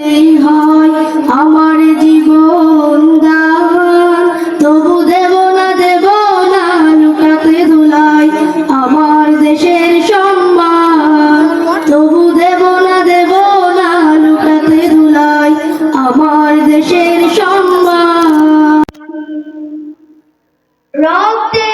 এই হয় আমার জীবন দান। তবু দেব না দেব না, লুকাতে আমার দেশের সম্মান। তবু দেব না দেব না, লুকাতে ধুলাই আমার দেশের সম্মান। রক্তের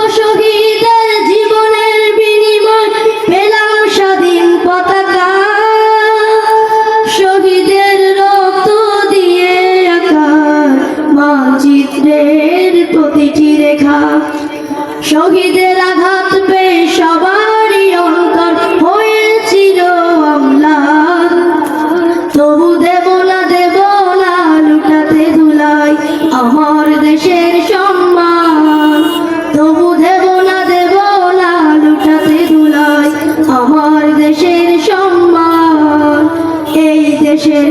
শহীদের আঘাত পেয়ে সবারই অন্তর হয়েছিল আমলা। তবু দেব না দেব না লুটাতে ধুলাই আমার দেশের সম্মান। তবু দেব না দেব না লুটাতে ধুলাই আমার দেশের সম্মান। এই দেশের